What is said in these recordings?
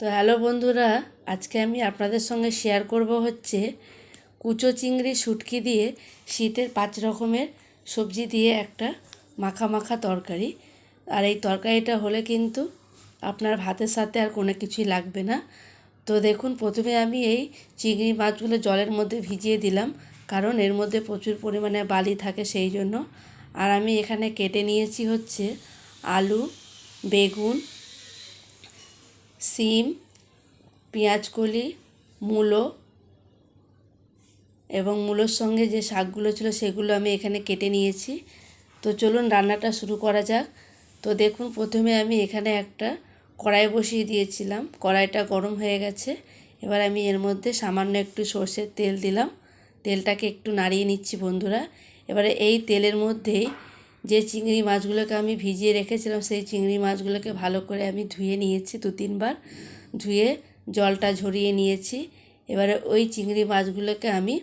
তো হ্যালো বন্ধুরা, আজকে আমি আপনাদের সঙ্গে শেয়ার করব হচ্ছে কুচো চিংড়ি শুটকি দিয়ে শীতের পাঁচ রকমের সবজি দিয়ে একটা মাখা মাখা তরকারি। আর এই তরকারিটা হলে কিন্তু আপনার ভাতের সাথে আর কোনো কিছুই লাগবে না। তো দেখুন, প্রথমে আমি এই চিংড়ি মাছগুলো জলের মধ্যে ভিজিয়ে দিলাম, কারণ এর মধ্যে প্রচুর পরিমাণে বালি থাকে সেই জন্য। আর আমি এখানে কেটে নিয়েছি হচ্ছে আলু, বেগুন সিম পেঁয়াজকলি মূলো এবং মূলোর সঙ্গে যে শাকগুলো ছিল সেগুলো আমি এখানে কেটে নিয়েছি। তো চলুন রান্নাটা শুরু করা যাক। তো দেখুন, প্রথমে আমি এখানে একটা কড়াই বসিয়ে দিয়েছিলাম। কড়াইটা গরম হয়ে গেছে। এবার আমি এর মধ্যে সামান্য একটু সর্ষের তেল দিলাম। তেলটাকে একটু নাড়িয়ে নিচ্ছি বন্ধুরা। এবারে এই তেলের মধ্যেই যে চিংড়ি মাছগুলোকে আমি ভিজিয়ে রেখেছিলাম, সেই চিংড়ি মাছগুলোকে ভালো করে আমি ধুয়ে নিয়েছি দু তিনবার। ধুয়ে জলটা ঝরিয়ে নিয়েছি। এবারে ওই চিংড়ি মাছগুলোকে আমি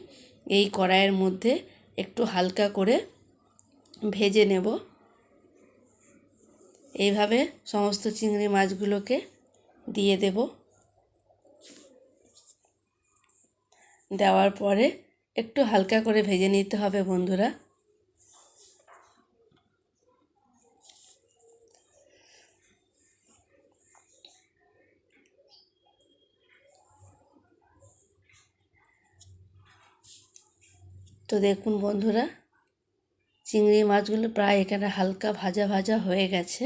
এই কড়াইয়ের মধ্যে একটু হালকা করে ভেজে নেব। এইভাবে সমস্ত চিংড়ি মাছগুলোকে দিয়ে দেব। দেওয়ার পরে একটু হালকা করে ভেজে নিতে হবে বন্ধুরা। তো দেখুন বন্ধুরা, চিংড়ি মাছগুলো প্রায় এখানে হালকা ভাজা ভাজা হয়ে গেছে।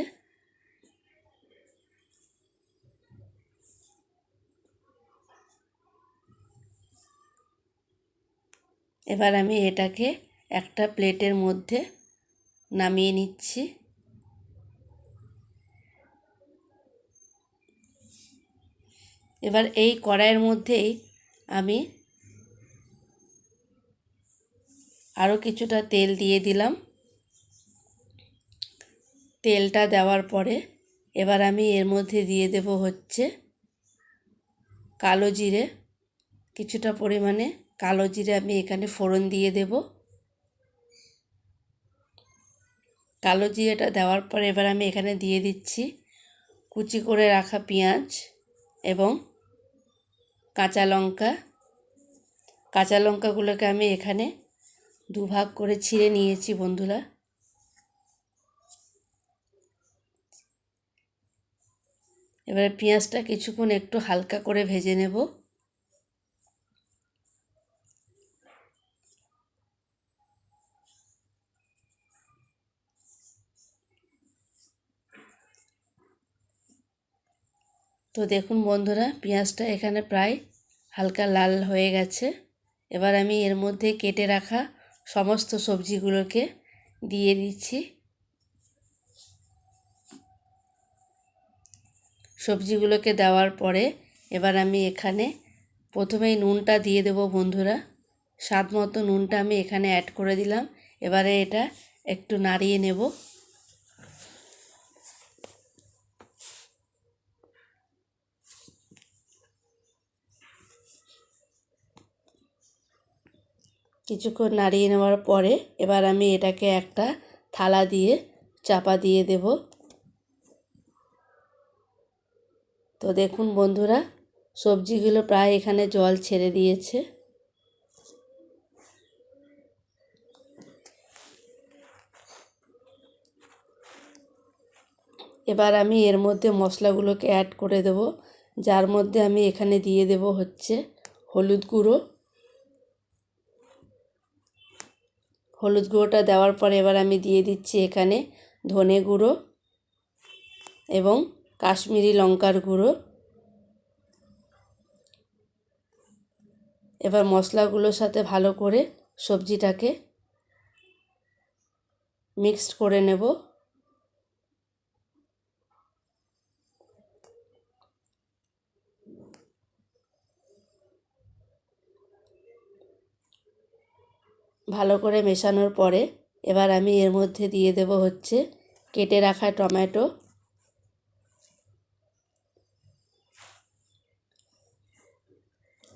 এবার আমি এটাকে একটা প্লেটের মধ্যে নামিয়ে নিচ্ছি। এবার এই কড়াইয়ের মধ্যেই আমি আরও কিছুটা তেল দিয়ে দিলাম। তেলটা দেওয়ার পরে এবার আমি এর মধ্যে দিয়ে দেব হচ্ছে কালো জিরে। কিছুটা পরিমাণে কালো জিরে আমি এখানে ফোড়ন দিয়ে দেব। কালো জিরেটা দেওয়ার পর এবার আমি এখানে দিয়ে দিচ্ছি কুচি করে রাখা পেঁয়াজ এবং কাঁচা লঙ্কা। কাঁচা লঙ্কাগুলোকে আমি এখানে দুভাগ করে ছিঁড়ে নিয়েছি, বন্ধুরা। এবারে পেঁয়াজটা কিছুক্ষণ একটু হালকা করে ভেজে নেব। তো দেখুন বন্ধুরা, পেঁয়াজটা এখানে প্রায় হালকা লাল হয়ে গেছে। এবার আমি এর মধ্যে কেটে রাখা সমস্ত সবজিগুলোকে দিয়ে দিচ্ছি। সবজিগুলোকে দেওয়ার পরে এবার আমি এখানে প্রথমেই নুনটা দিয়ে দেব বন্ধুরা। স্বাদ মতো নুনটা আমি এখানে অ্যাড করে দিলাম। এবারে এটা একটু নাড়িয়ে নেব। কিছুক্ষণ নাড়িয়ে নেওয়ার পরে এবার আমি এটাকে একটা থালা দিয়ে চাপা দিয়ে দেব। তো দেখুন বন্ধুরা, সবজিগুলো প্রায় এখানে জল ছেড়ে দিয়েছে। এবার আমি এর মধ্যে মশলাগুলোকে অ্যাড করে দেব, যার মধ্যে আমি এখানে দিয়ে দেব হচ্ছে হলুদ গুঁড়ো। হলুদ গুঁড়োটা দেওয়ার পরে এবার আমি দিয়ে দিচ্ছি এখানে ধনে গুঁড়ো এবং কাশ্মীরি লঙ্কার গুঁড়ো। এবার মশলাগুলোর সাথে ভালো করে সবজিটাকে মিক্সড করে নেব। ভালো করে মেশানোর পরে এবার আমি এর মধ্যে দিয়ে দেব হচ্ছে কেটে রাখা টমেটো।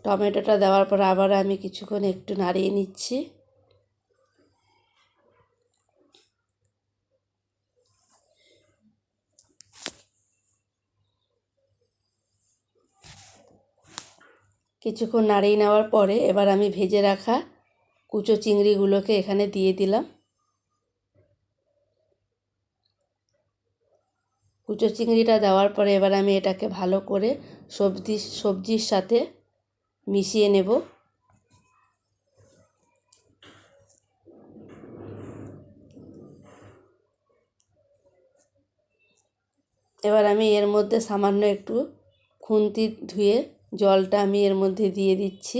টমেটোটা দেওয়ার পর আবার আমি কিছুক্ষণ একটু নাড়িয়ে নিচ্ছি। কিছুক্ষণ নাড়িয়ে নেওয়ার পরে এবার আমি ভেজে রাখা কুচো চিংড়িগুলোকে এখানে দিয়ে দিলাম। কুচো চিংড়িটা দেওয়ার পরে এবার আমি এটাকে ভালো করে সবজি, সবজির সাথে মিশিয়ে নেব। এবার আমি এর মধ্যে সামান্য একটু খুন্তি ধুয়ে জলটা আমি এর মধ্যে দিয়ে দিচ্ছি।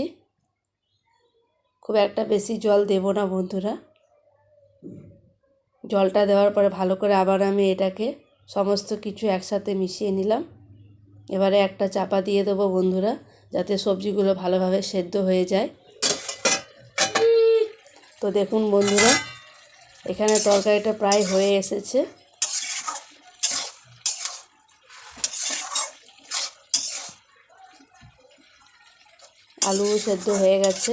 খুব একটা বেশি জল দেব না বন্ধুরা। জলটা দেওয়ার পরে ভালো করে আবার আমি এটাকে সমস্ত কিছু একসাথে মিশিয়ে নিলাম। এবারে একটা চাপা দিয়ে দেবো বন্ধুরা, যাতে সবজিগুলো ভালোভাবে সেদ্ধ হয়ে যায়। তো দেখুন বন্ধুরা, এখানে তরকারিটা প্রায় হয়ে এসেছে। আলু সেদ্ধ হয়ে গেছে।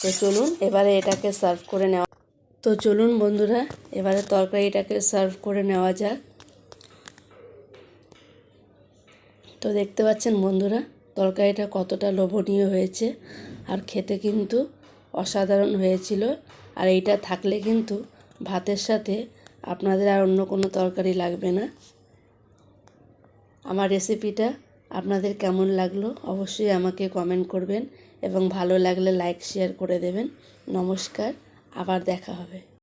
তো চলুন, এবারে এটাকে সার্ভ করে নেওয়া তো চলুন বন্ধুরা, এবারে তরকারিটাকে সার্ভ করে নেওয়া যাক। তো দেখতে পাচ্ছেন বন্ধুরা, তরকারিটা কতটা লোভনীয় হয়েছে। আর খেতে কিন্তু অসাধারণ হয়েছিল। আর এইটা থাকলে কিন্তু ভাতের সাথে আপনাদের আর অন্য কোনো তরকারি লাগবে না। আমার রেসিপিটা আপনাদের কেমন লাগল অবশ্যই আমাকে কমেন্ট করবেন এবং ভালো লাগলে লাইক শেয়ার করে দেবেন। নমস্কার, আবার দেখা হবে।